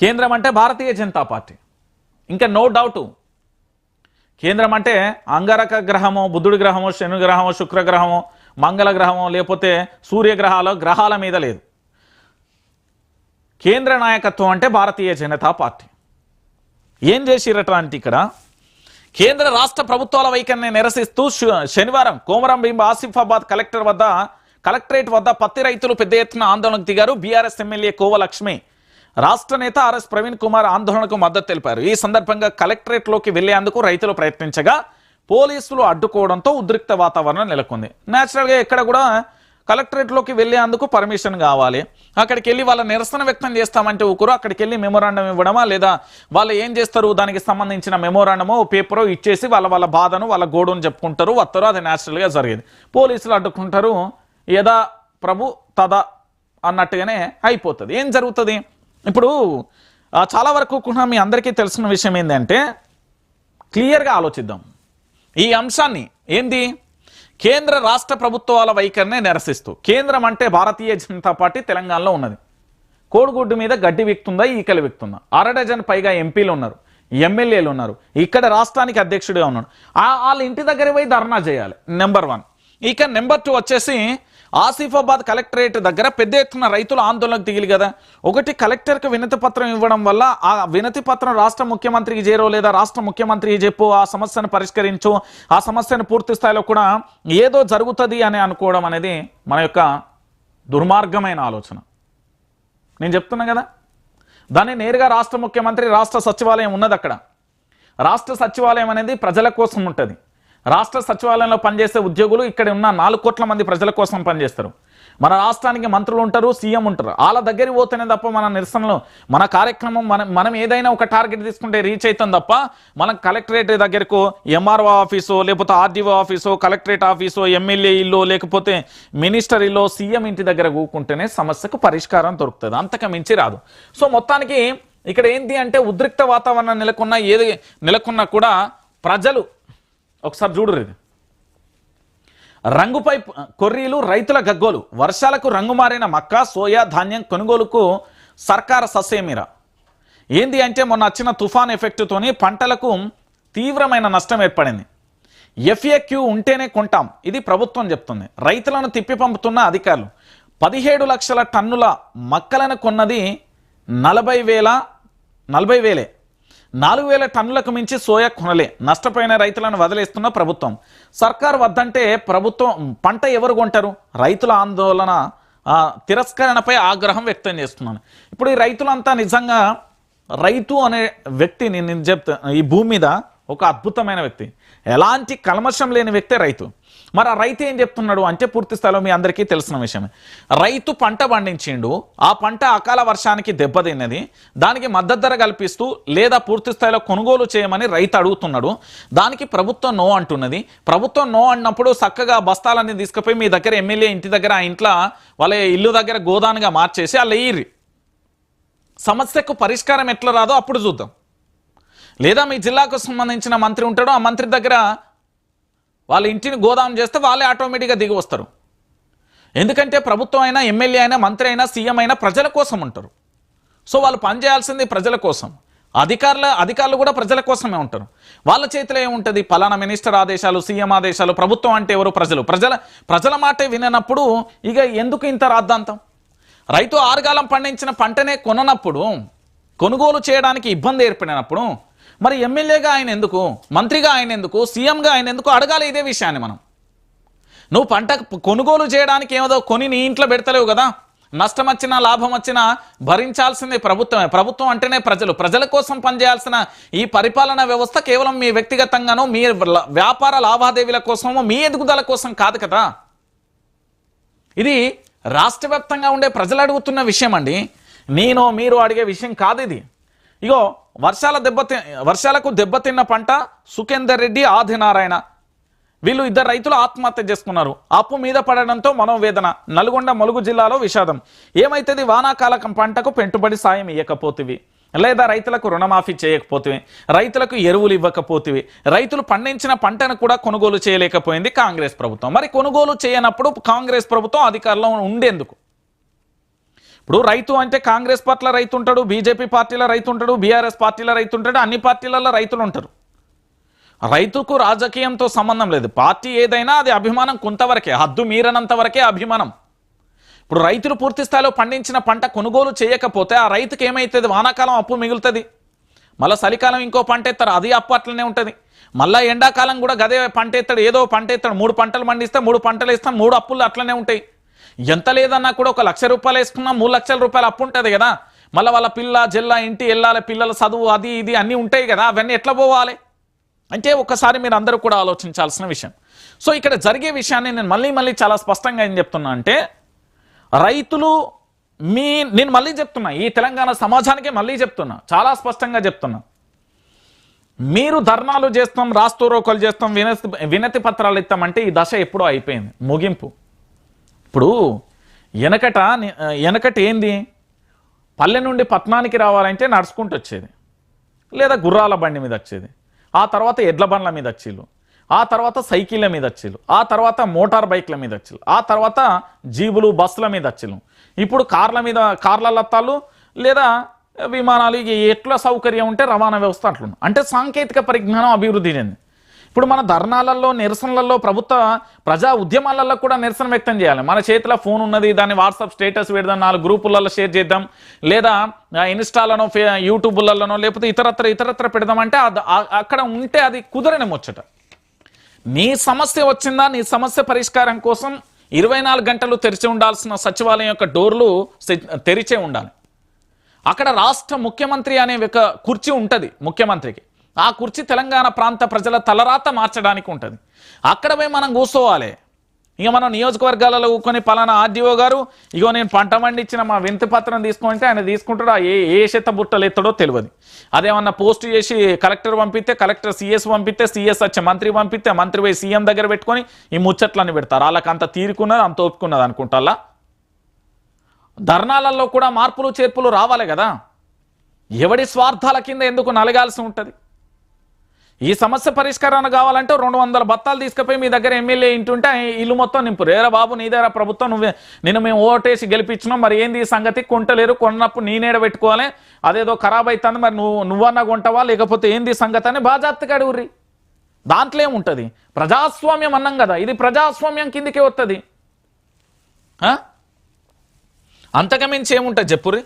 కేంద్రం అంటే భారతీయ జనతా పార్టీ. ఇంకా నో డౌటు. కేంద్రం అంటే అంగారక గ్రహము బుద్ధుడి గ్రహము శని గ్రహము శుక్రగ్రహము మంగళ గ్రహమో లేకపోతే సూర్యగ్రహాలు గ్రహాల మీద లేదు. కేంద్ర నాయకత్వం అంటే భారతీయ జనతా పార్టీ. ఏం చేసిరట అంటే ఇక్కడ? కేంద్ర రాష్ట్ర ప్రభుత్వాల వైఖరిని నిరసిస్తూ శనివారం కోమరం భీం ఆసిఫాబాద్ కలెక్టర్ వద్ద కలెక్టరేట్ వద్ద పత్తి రైతులు పెద్ద ఎత్తున ఆందోళనకు దిగారు బీఆర్ఎస్ ఎమ్మెల్యే కోవలక్ష్మి. రాష్ట్ర నేత ఆర్ఎస్ ప్రవీణ్ కుమార్ ఆందోళనకు మద్దతు తెలిపారు. ఈ సందర్భంగా కలెక్టరేట్లోకి వెళ్ళేందుకు రైతులు ప్రయత్నించగా పోలీసులు అడ్డుకోవడంతో ఉద్రిక్త వాతావరణం నెలకొంది. న్యాచురల్గా ఎక్కడ కూడా కలెక్టరేట్లోకి వెళ్ళేందుకు పర్మిషన్ కావాలి. అక్కడికి వెళ్ళి వాళ్ళ నిరసన వ్యక్తం చేస్తామంటే ఒకరు అక్కడికి వెళ్ళి మెమోరాండం ఇవ్వడమా లేదా? వాళ్ళు ఏం చేస్తారు? దానికి సంబంధించిన మెమోరాండమో పేపరో ఇచ్చేసి వాళ్ళ వాళ్ళ బాధను వాళ్ళ గోడును చెప్పుకుంటారు వస్తారు అది న్యాచురల్గా జరిగేది. పోలీసులు అడ్డుకుంటారు. యదా ప్రభు తదా అన్నట్టుగానే అయిపోతుంది. ఏం జరుగుతుంది? ఇప్పుడు చాలా వరకు కూడా మీ అందరికీ తెలిసిన విషయం ఏంటంటే క్లియర్గా ఆలోచిద్దాం. ఈ అంశాన్ని ఏంది? కేంద్ర రాష్ట్ర ప్రభుత్వాల వైఖరినే నిరసిస్తూ కేంద్రం అంటే భారతీయ జనతా పార్టీ తెలంగాణలో ఉన్నది. కోడిగుడ్డు మీద గడ్డి విక్తుందా ఈకలు విక్తుందా? అర డజన్ పైగా ఎంపీలు ఉన్నారు ఎమ్మెల్యేలు ఉన్నారు ఇక్కడ రాష్ట్రానికి అధ్యక్షుడిగా ఉన్నాడు. వాళ్ళ ఇంటి దగ్గర పోయి ధర్నా చేయాలి నెంబర్ వన్. ఇక నెంబర్ టూ వచ్చేసి ఆసిఫాబాద్ కలెక్టరేట్ దగ్గర పెద్ద ఎత్తున రైతులు ఆందోళనకు దిగిలి కదా. ఒకటి కలెక్టర్కి వినతి పత్రం ఇవ్వడం వల్ల ఆ వినతి పత్రం రాష్ట్ర ముఖ్యమంత్రికి చేరో లేదా రాష్ట్ర ముఖ్యమంత్రికి చెప్పు ఆ సమస్యను పరిష్కరించు ఆ సమస్యను పూర్తి స్థాయిలో కూడా ఏదో జరుగుతుంది అని అనుకోవడం అనేది మన యొక్క దుర్మార్గమైన ఆలోచన. నేను చెప్తున్నా కదా. దాన్ని నేరుగా రాష్ట్ర ముఖ్యమంత్రి రాష్ట్ర సచివాలయం ఉన్నది అక్కడ రాష్ట్ర సచివాలయం అనేది ప్రజల కోసం ఉంటుంది. రాష్ట్ర సచివాలయంలో పనిచేసే ఉద్యోగులు ఇక్కడ ఉన్న నాలుగు కోట్ల మంది ప్రజల కోసం పనిచేస్తారు. మన రాష్ట్రానికి మంత్రులు ఉంటారు సీఎం ఉంటారు. వాళ్ళ దగ్గరికి పోతేనే తప్ప మన నిరసనలు మన కార్యక్రమం మనం మనం ఏదైనా ఒక టార్గెట్ తీసుకుంటే రీచ్ అవుతాం తప్ప మనం కలెక్టరేట్ దగ్గరకు ఎంఆర్ఓ ఆఫీసో లేకపోతే ఆర్డీఓ ఆఫీసో కలెక్టరేట్ ఆఫీసో ఎమ్మెల్యే ఇల్లు లేకపోతే మినిస్టర్ ఇల్లు సీఎం ఇంటి దగ్గర కూకుంటేనే సమస్యకు పరిష్కారం దొరుకుతుంది. అంతకు మించి రాదు. సో మొత్తానికి ఇక్కడ ఏంటి అంటే ఉద్రిక్త వాతావరణం నెలకొన్న ఏది నెలకొన్నా కూడా ప్రజలు ఒకసారి చూడరు ఇది. రంగుపై కొర్రీలు రైతుల గగ్గోలు. వర్షాలకు రంగు మారిన మక్క సోయా ధాన్యం కొనుగోలుకు సర్కార ససేమిరా. ఏంది అంటే మొన్న వచ్చిన తుఫాన్ ఎఫెక్ట్తోని పంటలకు తీవ్రమైన నష్టం ఏర్పడింది. ఎఫ్ఏక్యూ ఉంటేనే కొంటాం. ఇది ప్రభుత్వం చెప్తుంది. రైతులను తిప్పి పంపుతున్న అధికారులు. పదిహేడు లక్షల టన్నుల మక్కలను కొన్నది నలభై వేల నలభై వేలే. నాలుగు వేల టన్నులకు మించి సోయా కొనలే. నష్టపోయిన రైతులను వదిలేస్తున్న ప్రభుత్వం. సర్కార్ వద్దంటే ప్రభుత్వం పంట ఎవరు కొంటారు? రైతుల ఆందోళన తిరస్కరణపై ఆగ్రహం వ్యక్తం చేస్తున్నాను. ఇప్పుడు ఈ రైతులంతా నిజంగా రైతు అనే వ్యక్తిని నేను నేను చెప్తా ఈ భూమి మీద ఒక అద్భుతమైన వ్యక్తి. ఎలాంటి కల్మషం లేని వ్యక్తే రైతు. మరి ఆ రైతు ఏం చెప్తున్నాడు అంటే పూర్తి స్థాయిలో మీ అందరికీ తెలిసిన విషయమే. రైతు పంట పండించిండు ఆ పంట అకాల వర్షానికి దెబ్బతిన్నది దానికి మద్దతు ధర కల్పిస్తూ లేదా పూర్తి స్థాయిలో కొనుగోలు చేయమని రైతు అడుగుతున్నాడు. దానికి ప్రభుత్వం నో అంటున్నది. ప్రభుత్వం నో అన్నప్పుడు చక్కగా బస్తాలన్నీ తీసుకుపోయి మీ దగ్గర ఎమ్మెల్యే ఇంటి దగ్గర ఆ ఇంట్లో వాళ్ళ ఇల్లు దగ్గర గోదానుగా మార్చేసి వాళ్ళు వేయిర్రి సమస్యకు పరిష్కారం ఎట్లా రాదో అప్పుడు చూద్దాం. లేదా మీ జిల్లాకు సంబంధించిన మంత్రి ఉంటాడో ఆ మంత్రి దగ్గర వాళ్ళ ఇంటిని గోదాం చేస్తే వాళ్ళే ఆటోమేటిక్గా దిగి వస్తారు. ఎందుకంటే ప్రభుత్వం అయినా ఎమ్మెల్యే అయినా మంత్రి అయినా సీఎం అయినా ప్రజల కోసం ఉంటారు. సో వాళ్ళు పనిచేయాల్సింది ప్రజల కోసం. అధికారుల అధికారులు కూడా ప్రజల కోసమే ఉంటారు. వాళ్ళ చేతిలో ఏముంటుంది? పలానా మినిస్టర్ ఆదేశాలు సీఎం ఆదేశాలు ప్రభుత్వం అంటే ఎవరు? ప్రజలు. ప్రజల ప్రజల మాటే విననప్పుడు ఇక ఎందుకు ఇంత రాద్ధాంతం రైతు ఆరుగాలం పండించిన పంటనే కొననప్పుడు కొనుగోలు చేయడానికి ఇబ్బంది ఏర్పడినప్పుడు మరి ఎమ్మెల్యేగా ఆయన ఎందుకు? మంత్రిగా ఆయన ఎందుకు? సీఎంగా ఆయన ఎందుకు? అడగాలి ఇదే విషయాన్ని మనం. నువ్వు పంట కొనుగోలు చేయడానికి ఏమదో కొని నీ ఇంట్లో పెడతలేవు కదా? నష్టం వచ్చినా లాభం వచ్చినా భరించాల్సిందే ప్రభుత్వమే. ప్రభుత్వం అంటేనే ప్రజలు. ప్రజల కోసం పనిచేయాల్సిన ఈ పరిపాలనా వ్యవస్థ కేవలం మీ వ్యక్తిగతంగానో మీ వ్యాపార లావాదేవీల కోసమో మీ ఎదుగుదల కోసం కాదు కదా? ఇది రాష్ట్ర ఉండే ప్రజలు అడుగుతున్న విషయం అండి. నేను మీరు అడిగే విషయం కాదు ఇది. ఇగో వర్షాల దెబ్బతి వర్షాలకు దెబ్బతిన్న పంట సుఖేందర్ రెడ్డి ఆదినారాయణ. వీళ్ళు ఇద్దరు రైతులు ఆత్మహత్య చేసుకున్నారు. అప్పు మీద పడడంతో మనోవేదన నల్గొండ ములుగు జిల్లాలో విషాదం. ఏమైతుంది? వానాకాలకం పంటకు పెట్టుబడి సాయం ఇవ్వకపోతివి లేదా రైతులకు రుణమాఫీ చేయకపోతే రైతులకు ఎరువులు ఇవ్వకపోతే రైతులు పండించిన పంటను కూడా కొనుగోలు చేయలేకపోయింది కాంగ్రెస్ ప్రభుత్వం. మరి కొనుగోలు చేయనప్పుడు కాంగ్రెస్ ప్రభుత్వం అధికారంలో ఉండేందుకు? ఇప్పుడు రైతు అంటే కాంగ్రెస్ పార్టీలో రైతు ఉంటాడు బీజేపీ పార్టీలో రైతు ఉంటాడు బీఆర్ఎస్ పార్టీలో రైతు ఉంటాడు అన్ని పార్టీలలో రైతులు ఉంటారు. రైతుకు రాజకీయంతో సంబంధం లేదు. పార్టీ ఏదైనా అది అభిమానం కొంతవరకే హద్దు మీరనంత వరకే అభిమానం. ఇప్పుడు రైతులు పూర్తి స్థాయిలో పండించిన పంట కొనుగోలు చేయకపోతే ఆ రైతుకి ఏమవుతుంది వానాకాలం అప్పు మిగులుతుంది. మళ్ళీ చలికాలం ఇంకో పంట ఎత్తారు అది అప్పు అట్లనే ఉంటుంది. మళ్ళీ ఎండాకాలం కూడా గదే పంట ఎత్తాడు ఏదో పంట ఎత్తాడు. మూడు పంటలు పండిస్తే మూడు పంటలు ఇస్తాం మూడు అప్పులు అట్లనే ఉంటాయి. ఎంత లేదన్నా కూడా ఒక లక్ష రూపాయలు వేసుకున్నా మూడు లక్షల రూపాయలు అప్పు ఉంటుంది కదా. మళ్ళీ వాళ్ళ పిల్ల జిల్లా ఇంటి వెళ్ళాలి పిల్లల చదువు అది ఇది అన్నీ ఉంటాయి కదా. అవన్నీ ఎట్లా పోవాలి? అంటే ఒక్కసారి మీరు అందరూ కూడా ఆలోచించాల్సిన విషయం. సో ఇక్కడ జరిగే విషయాన్ని నేను మళ్ళీ మళ్ళీ చాలా స్పష్టంగా ఏం చెప్తున్నా అంటే రైతులు మీ నేను మళ్ళీ చెప్తున్నా ఈ తెలంగాణ సమాజానికి మళ్ళీ చెప్తున్నా చాలా స్పష్టంగా చెప్తున్నా. మీరు ధర్నాలు చేస్తాం రాస్తోరోకలు చేస్తాం వినతి వినతి పత్రాలు ఇస్తామంటే ఈ దశ ఎప్పుడో అయిపోయింది. ముగింపు. ఇప్పుడు వెనకట వెనకట ఏంది? పల్లె నుండి పట్నానికి రావాలంటే నడుచుకుంటూ వచ్చేది. లేదా గుర్రాల బండి మీద వచ్చేది. ఆ తర్వాత ఎడ్ల బండ్ల మీద వచ్చేళ్ళు. ఆ తర్వాత సైకిళ్ళ మీద వచ్చేళ్ళు. ఆ తర్వాత మోటార్ బైక్ల మీద వచ్చేళ్ళు. ఆ తర్వాత జీబులు బస్సుల మీద వచ్చేళ్ళు. ఇప్పుడు కార్ల మీద కార్ల లత్తాలు లేదా విమానాలు ఇక ఎట్లా సౌకర్యం ఉంటే రవాణా వ్యవస్థ అట్లుంది. అంటే సాంకేతిక పరిజ్ఞానం అభివృద్ధి చెంది ఇప్పుడు మన ధర్నాలలో నిరసనలలో ప్రభుత్వ ప్రజా ఉద్యమాలలో కూడా నిరసన వ్యక్తం చేయాలి. మన చేతిలో ఫోన్ ఉన్నది దాన్ని వాట్సాప్ స్టేటస్ పెడదాం నాలుగు గ్రూపులలో షేర్ చేద్దాం. లేదా ఇన్స్టాలనో ఫే యూట్యూబ్లలోనో లేకపోతే ఇతరత్ర ఇతరత్ర పెడదామంటే అది- అక్కడ ఉంటే అది కుదరని ముచ్చట. నీ సమస్య వచ్చిందా నీ సమస్య పరిష్కారం కోసం ఇరవై నాలుగు గంటలు తెరిచి ఉండాల్సిన సచివాలయం యొక్క డోర్లు తెరిచే ఉండాలి. అక్కడ రాష్ట్ర ముఖ్యమంత్రి అనే ఒక కుర్చీ ఉంటుంది ముఖ్యమంత్రికి. ఆ కుర్చీ తెలంగాణ ప్రాంత ప్రజల తలరాత మార్చడానికి ఉంటుంది. అక్కడ పోయి మనం కూర్చోవాలి. ఇక మనం నియోజకవర్గాలలో కూర్చొని పలానా ఆర్డీఓ గారు ఇగో నేను పంట పండించిన మా వింత పత్రం తీసుకుంటే ఆయన తీసుకుంటాడు? ఏ ఏ శత బుట్టలు ఎత్తడో తెలియదు. అదేమన్నా పోస్ట్ చేసి కలెక్టర్ పంపిస్తే కలెక్టర్ సీఎస్ పంపిస్తే సీఎస్ వచ్చే మంత్రి పంపిస్తే మంత్రి పోయి సీఎం దగ్గర పెట్టుకొని ఈ ముచ్చట్లన్నీ పెడతారు. వాళ్ళకి అంత తీరుకున్నది అంత ఒప్పుకున్నది అనుకుంటాలా ధర్నాలలో కూడా మార్పులు చేర్పులు రావాలి కదా. ఎవడి స్వార్థాల కింద ఎందుకు నలగాల్సి ఉంటుంది? ఈ సమస్య పరిష్కారం కావాలంటే రెండు వందల బత్తాలు తీసుకుపోయి మీ దగ్గర ఎమ్మెల్యే ఇంటుంటే ఇల్లు మొత్తం నింపు రేరా బాబు నీదేరా ప్రభుత్వం నువ్వే నేను మేము ఓటేసి గెలిపించినాం. మరి ఏంది ఈ సంగతి? కొంటలేరు కొన్నప్పుడు నేనేడ పెట్టుకోవాలి. అదేదో ఖరాబ్ అవుతుంది మరి నువ్వు నువ్వన్నా కొంటావా? లేకపోతే ఏంది సంగతి అని బాజాప్తగా అడుగుర్రి దాంట్లో ఏముంటుంది? ప్రజాస్వామ్యం అన్నాం కదా. ఇది ప్రజాస్వామ్యం కిందికే వస్తుంది అంతకమించి ఏముంటుంది చెప్పుర్రి